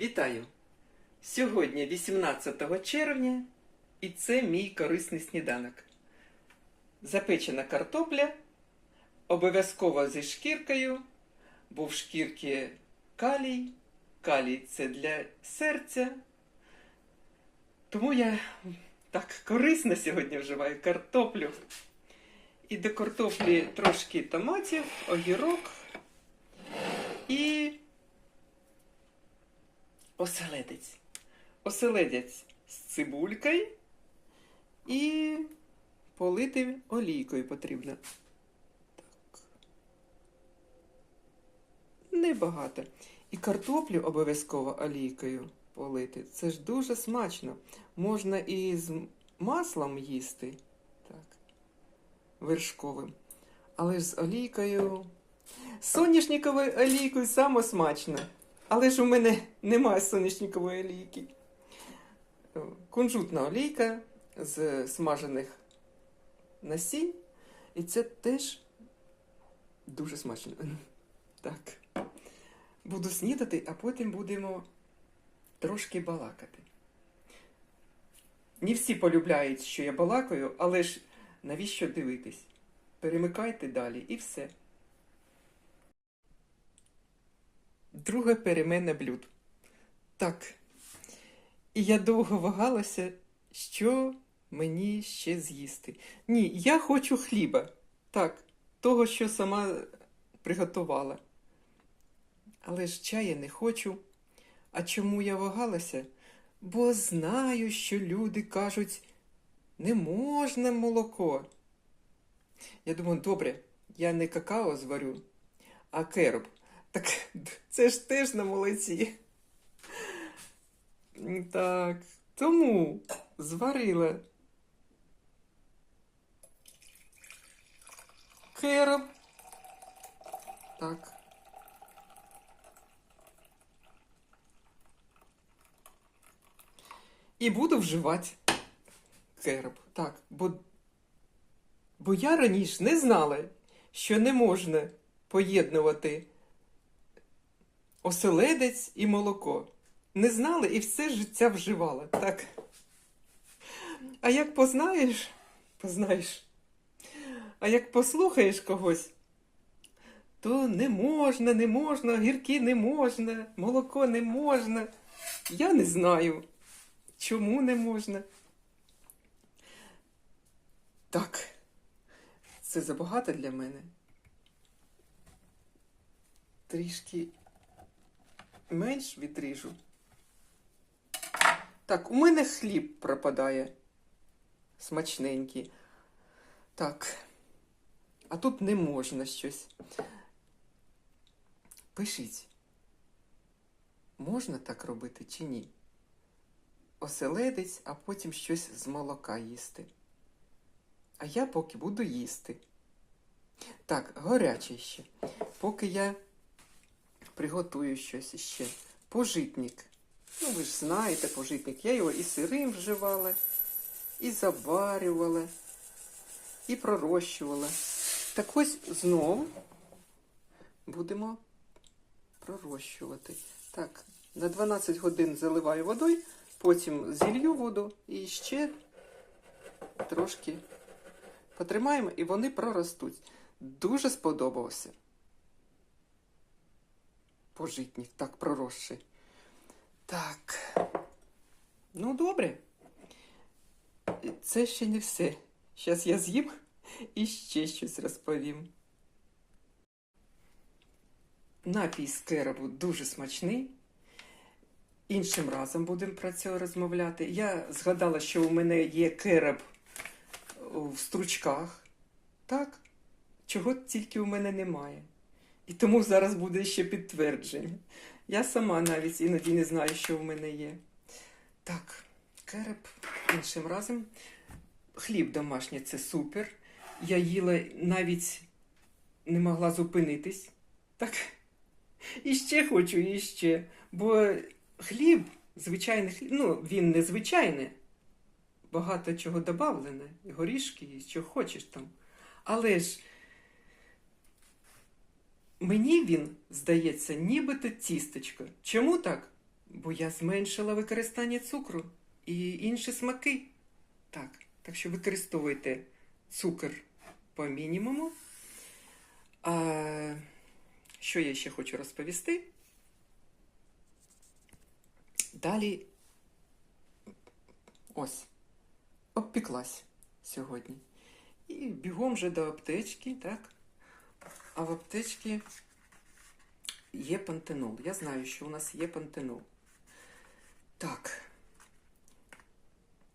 Вітаю! Сьогодні 18 червня, і це мій корисний сніданок. Запечена картопля, обов'язково зі шкіркою, бо в шкірці калій. Калій це для серця. Тому я так корисно сьогодні вживаю картоплю. І до картоплі трошки томатів, огірок і оселедець. Оселедець з цибулькою і полити олійкою потрібно. Так. Небагато. І картоплю обов'язково олійкою полити. Це ж дуже смачно. Можна і з маслом їсти. Так. Вершковим. Але ж з олійкою. Соняшниковою олійкою саме смачно. Але ж у мене немає соняшникової олійки. Е, Кунжутна олійка з смажених насінь. І це теж дуже смачно. Так. Буду снідати, а потім будемо трошки балакати. Не всі полюбляють, що я балакаю, але ж навіщо дивитись? Перемикайте далі і все. Друге переменне блюд. Так. І я довго вагалася, що мені ще з'їсти. Ні, я хочу хліба. Так, того, що сама приготувала. Але ж чая не хочу. А чому я вагалася? Бо знаю, що люди кажуть, не можна молоко. Я думаю, добре, я не какао зварю, а кероб. Так це ж теж на молоці. Так, тому зварила. Кероб. Так. І буду вживати кероб. Так, бо, бо я раніше не знала, що не можна поєднувати оселедець і молоко. Не знала і все життя вживала. Так. А як познаєш, познаєш. А як послухаєш когось, то не можна, не можна, гірки не можна, молоко не можна. Я не знаю. Чому не можна? Так, це забагато для мене. Трішки менш відріжу. Так, у мене хліб пропадає. Смачненький. Так. А тут не можна щось. Пишіть. Можна так робити чи ні? оселедець, а потім щось з молока їсти. А я поки буду їсти. Так, горяче ще. Поки я приготую щось ще. Пожитник. Ну, ви ж знаєте, пожитник. Я його і сирим вживала, і заварювала, і пророщувала. Так ось знову будемо пророщувати. Так, на 12 годин заливаю водою. Потім зілью воду і ще трошки потримаємо, і вони проростуть. Дуже сподобався. Пожитник, так проросший. Так. Ну, добре. Це ще не все. Зараз я з'їм і ще щось розповім. Напій з керабу дуже смачний. Іншим разом будемо про це розмовляти. Я згадала, що у мене є кереб в стручках. Так? Чого тільки у мене немає. І тому зараз буде ще підтвердження. Я сама навіть іноді не знаю, що в мене є. Так, кереб іншим разом. Хліб домашній це супер. Я їла навіть не могла зупинитись. Так. І ще хочу, і ще. Бо хліб, звичайний хліб, ну, він не звичайний. Багато чого додавлене, горішки, і що хочеш там. Але ж мені він здається, нібито тістечко. Чому так? бо я зменшила використання цукру і інші смаки. Так, так що використовуйте цукор по мінімуму. А, що я ще хочу розповісти? Далі ось, обпіклась сьогодні. І бігом вже до аптечки, так? А в аптечці є пантенол. Я знаю, що у нас є пантенол. Так.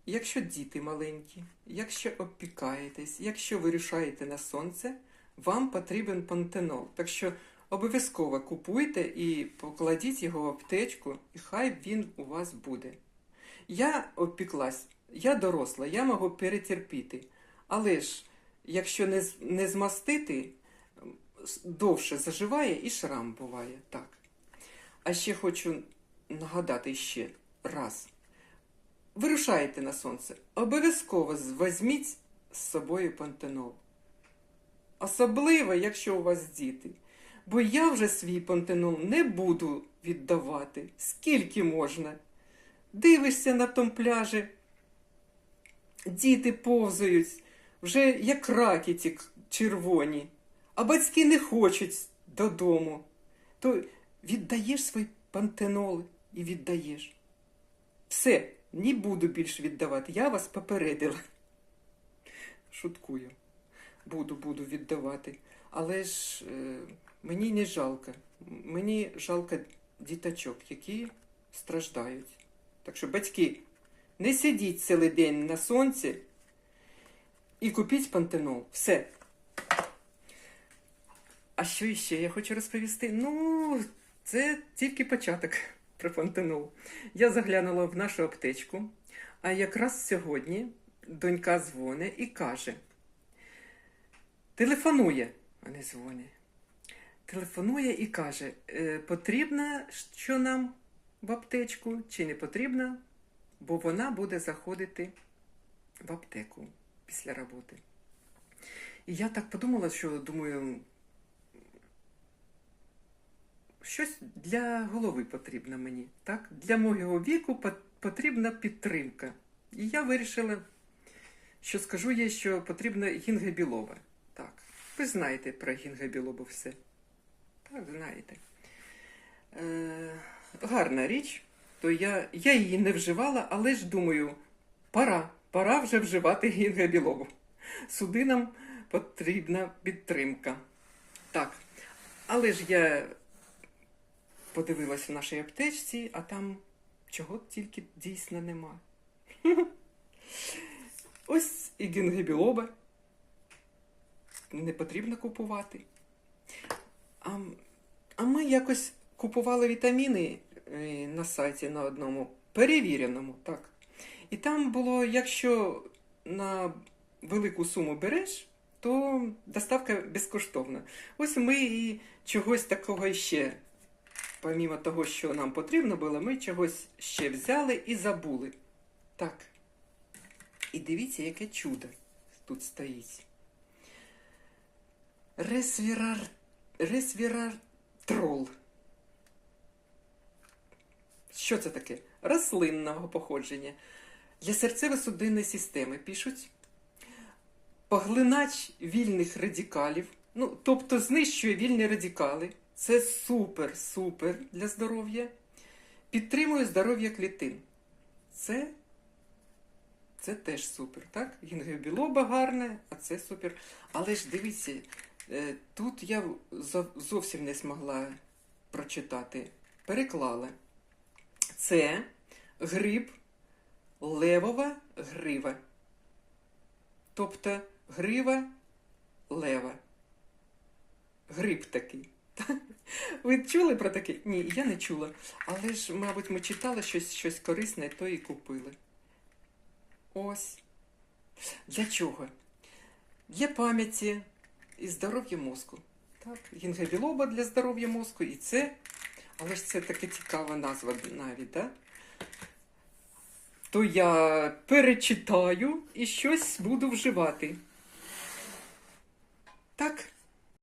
Якщо діти маленькі, якщо обпікаєтесь, якщо вирішаєте на сонце, вам потрібен пантенол. Так що обов'язково купуйте і покладіть його в аптечку, і хай він у вас буде. Я обпіклась, я доросла, я можу перетерпіти. Але ж, якщо не, змастити, довше заживає і шрам буває. Так. А ще хочу нагадати ще раз. Вирушаєте на сонце, обов'язково візьміть з собою пантенол. Особливо, якщо у вас діти. Бо я вже свій пантенол не буду віддавати, скільки можна. Дивишся на тому пляжі, діти повзають, вже як раки ті червоні, а батьки не хочуть додому. То віддаєш свій пантенол і віддаєш. Все, не буду більше віддавати. Я вас попередила. Шуткую. Буду, буду віддавати. Але ж е, мені не жалко. Мені жалко діточок, які страждають. Так що, батьки, не сидіть цілий день на сонці і купіть пантенол. Все. А що ще я хочу розповісти? Ну, це тільки початок про пантенол. Я заглянула в нашу аптечку, а якраз сьогодні донька дзвонить і каже: телефонує, а не дзвонить. Телефонує і каже: «Е, потрібно, що нам в аптечку, чи не потрібно, бо вона буде заходити в аптеку після роботи. І я так подумала, що думаю, щось для голови потрібно мені. Так? Для мого віку потрібна підтримка. І я вирішила, що скажу їй, що потрібна гінгебілоба. Так, ви знаєте про гінгебілобу все. Так, знаєте. Е, гарна річ, то я, я її не вживала, але ж думаю, пора, пора вже вживати гінгебілобу. Судинам потрібна підтримка. Так, але ж я подивилась в нашій аптечці, а там чого тільки дійсно нема. Ось і гінгебілоба. Не потрібно купувати. А, а ми якось купували вітаміни е, на сайті на одному, перевіреному, так. І там було, якщо на велику суму береш, то доставка безкоштовна. Ось ми і чогось такого ще, помімо того, що нам потрібно було, ми чогось ще взяли і забули. Так. І дивіться, яке чудо тут стоїть. Ресвірар... Ресвіратрол. Що це таке? Рослинного походження. Для серцево-судинної системи пишуть. Поглинач вільних радикалів. Ну, тобто знищує вільні радикали. Це супер, супер для здоров'я. Підтримує здоров'я клітин. Це, це теж супер, так? Гінгобілоба гарне, а це супер. Але ж дивіться, е, тут я зовсім не змогла прочитати. Переклала. Це гриб левова грива. Тобто грива лева. Гриб такий. Ви чули про таке? Ні, я не чула. Але ж, мабуть, ми читали щось, щось корисне, то і купили. Ось. Для чого? Для пам'яті і здоров'я мозку. Так, гінгебілоба для здоров'я мозку і це. Але ж це така цікава назва навіть, так? То я перечитаю і щось буду вживати. Так?